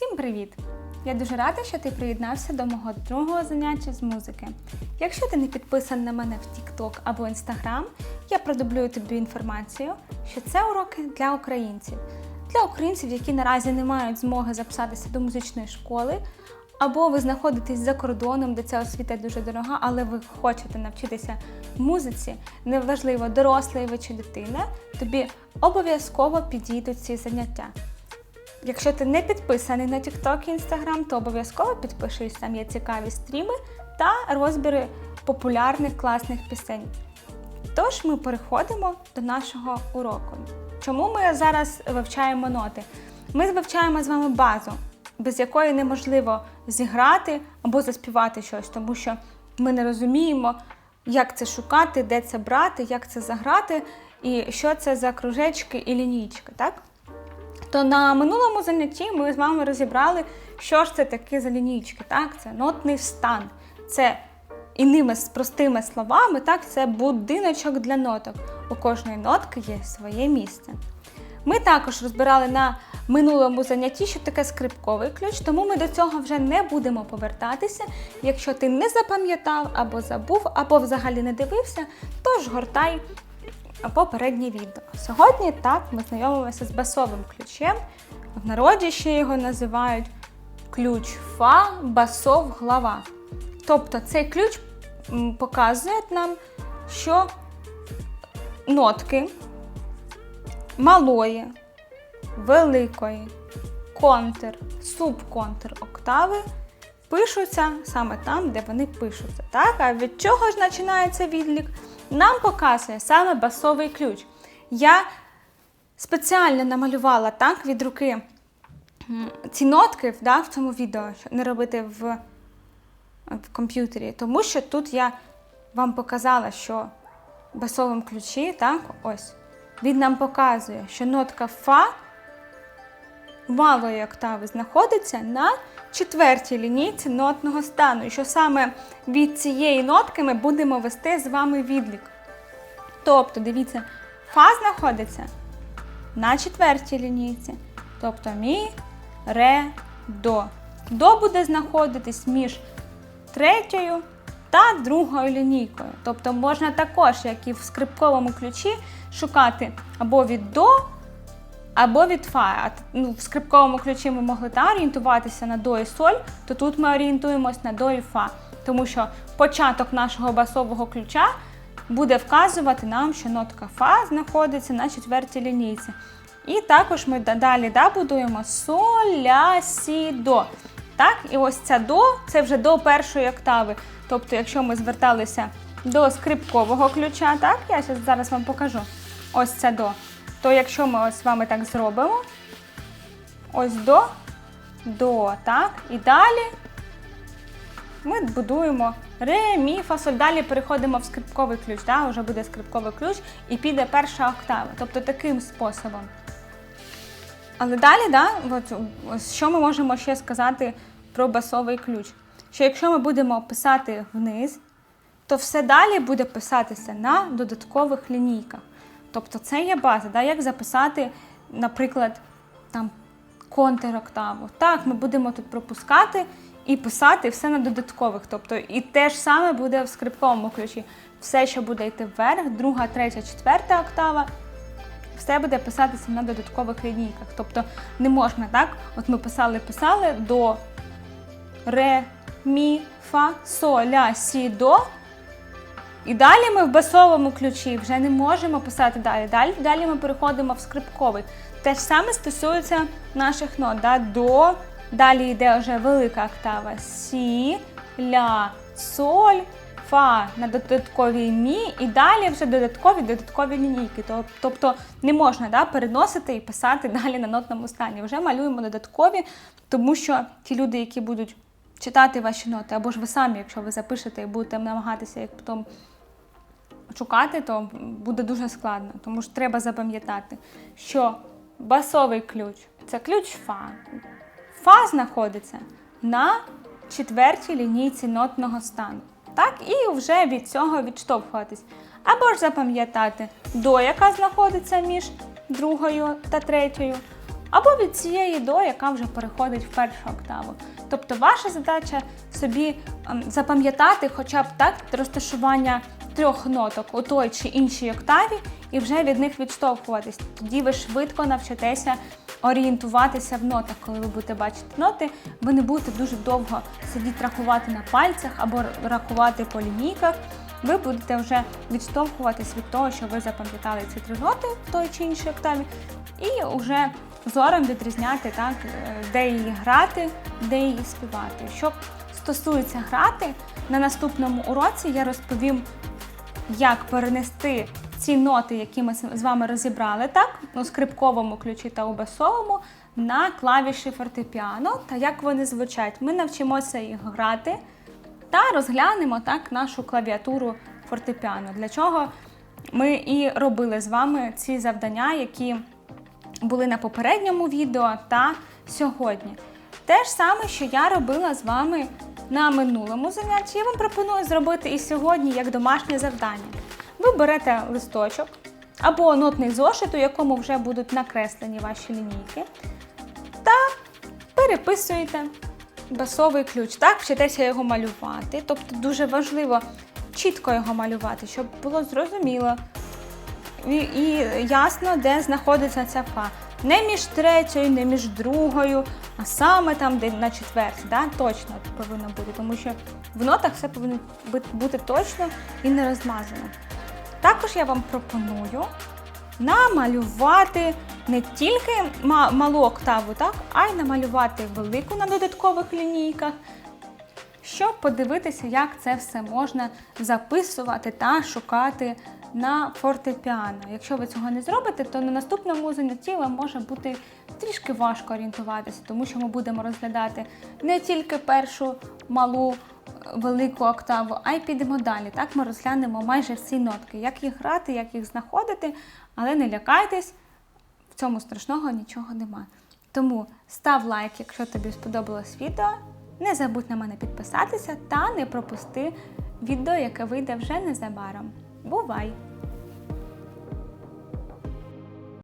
Всім привіт! Я дуже рада, що ти приєднався до мого другого заняття з музики. Якщо ти не підписаний на мене в TikTok або Instagram, я продублюю тобі інформацію, що це уроки для українців. Для українців, які наразі не мають змоги записатися до музичної школи, або ви знаходитесь за кордоном, де ця освіта дуже дорога, але ви хочете навчитися музиці, неважливо, дорослий ви чи дитина, тобі обов'язково підійдуть ці заняття. Якщо ти не підписаний на TikTok і Instagram, то обов'язково підпишись, там є цікаві стріми та розбіри популярних класних пісень. Тож ми переходимо до нашого уроку. Чому ми зараз вивчаємо ноти? Ми вивчаємо з вами базу, без якої неможливо зіграти або заспівати щось, тому що ми не розуміємо, як це шукати, де це брати, як це заграти, і що це за кружечки і лінійки, так? То на минулому занятті ми з вами розібрали, що ж це таке за лінійки. Так, це нотний стан. Це іними простими словами, так, це будиночок для ноток. У кожної нотки є своє місце. Ми також розбирали на минулому занятті, що таке скрипковий ключ, тому ми до цього вже не будемо повертатися. Якщо ти не запам'ятав або забув, або взагалі не дивився, то ж гортай попереднє відео. Сьогодні так ми знайомимося з басовим ключем. В народі ще його називають ключ Фа, басов, глава. Тобто цей ключ показує нам, що нотки малої, великої, контр, субконтр октави пишуться саме там, де вони пишуться. Так? А від чого ж починається відлік? Нам показує саме басовий ключ. Я спеціально намалювала так від руки ці нотки да, в цьому відео, щоб не робити в, в комп'ютері, тому що тут я вам показала, що в басовому ключі, так, ось, він нам показує, що нотка Фа малої октави знаходиться на четвертій лінійці нотного стану, і що саме від цієї нотки ми будемо вести з вами відлік. Тобто, дивіться, фа знаходиться на четвертій лінійці, тобто мі, ре, до. До буде знаходитись між третьою та другою лінійкою. Тобто можна також, як і в скрипковому ключі, шукати або від до, або від фа. Ну, в скрипковому ключі ми могли та орієнтуватися на до і соль, то тут ми орієнтуємось на до і фа. Тому що початок нашого басового ключа буде вказувати нам, що нотка фа знаходиться на четвертій лінійці. І також ми далі да, будуємо соль, ля, сі, до. Так, і ось ця до це вже до першої октави. Тобто, якщо ми зверталися до скрипкового ключа, так, я зараз вам покажу. Ось це до. То якщо ми ось з вами так зробимо, ось до, до, так, і далі ми будуємо ре, мі, фа, соль. Далі переходимо в скрипковий ключ. Да? Вже буде скрипковий ключ і піде перша октава. Тобто таким способом. Але далі, да, от, що ми можемо ще сказати про басовий ключ? Що якщо ми будемо писати вниз, то все далі буде писатися на додаткових лінійках. Тобто це є база, да? як записати, наприклад, там контроктаву. Так, ми будемо тут пропускати і писати все на додаткових. Тобто і те ж саме буде в скрипковому ключі. Все, що буде йти вверх, друга, третя, четверта октава, все буде писатися на додаткових лінійках. Тобто не можна так, от ми писали, писали до ре, мі, фа, со, сі, до. І далі ми в басовому ключі вже не можемо писати далі. Далі, далі ми переходимо в скрипковий. Те ж саме стосується наших нот. Да? До, далі йде вже велика октава. Сі, ля, соль, фа на додатковій мі, і далі вже додаткові додаткові лінійки. Тобто не можна да, переносити і писати далі на нотному стані. Вже малюємо додаткові, тому що ті люди, які будуть читати ваші ноти, або ж ви самі, якщо ви запишете і будете намагатися їх потім шукати, то буде дуже складно. Тому ж треба запам'ятати, що басовий ключ це ключ фа. Фа знаходиться на четвертій лінійці нотного стану. Так, і вже від цього відштовхуватись. Або ж запам'ятати до, яка знаходиться між другою та третьою, або від цієї до, яка вже переходить в першу октаву. Тобто ваша задача собі ем, запам'ятати хоча б так розташування трьох ноток у той чи іншій октаві, і вже від них відштовхуватись. Тоді ви швидко навчитеся орієнтуватися в нотах, коли ви будете бачити ноти. Ви не будете дуже довго сидіти рахувати на пальцях або рахувати по лінійках. Ви будете вже відштовхуватись від того, що ви запам'ятали ці три ноти в той чи іншій октаві, і вже зором відрізняти, так, е, де її грати, де її співати. Що стосується грати, на наступному уроці я розповім, як перенести ці ноти, які ми з вами розібрали, так, у скрипковому ключі та у басовому, на клавіші фортепіано та як вони звучать. Ми навчимося їх грати та розглянемо так нашу клавіатуру фортепіано. Для чого ми і робили з вами ці завдання, які були на попередньому відео та сьогодні. Те ж саме, що я робила з вами на минулому занятті, я вам пропоную зробити і сьогодні як домашнє завдання. Ви берете листочок або нотний зошит, у якому вже будуть накреслені ваші лінійки, та переписуєте басовий ключ. Так, вчитеся його малювати. Тобто дуже важливо чітко його малювати, щоб було зрозуміло і, і ясно, де знаходиться ця фа. Не між третьою, не між другою, а саме там, де на четвертій. Да? Точно повинно бути, тому що в нотах все повинно бути точно і не розмазано. Також я вам пропоную намалювати не тільки ма- малу октаву, так, а й намалювати велику на додаткових лінійках, щоб подивитися, як це все можна записувати та шукати на фортепіано. Якщо ви цього не зробите, то на наступному занятті вам може бути трішки важко орієнтуватися, тому що ми будемо розглядати не тільки першу малу е, велику октаву, а й підемо далі. Так ми розглянемо майже всі нотки, як їх грати, як їх знаходити, але не лякайтесь, в цьому страшного нічого немає. Тому став лайк, якщо тобі сподобалось відео. Не забудь на мене підписатися та не пропусти відео, яке вийде вже незабаром. Бувай!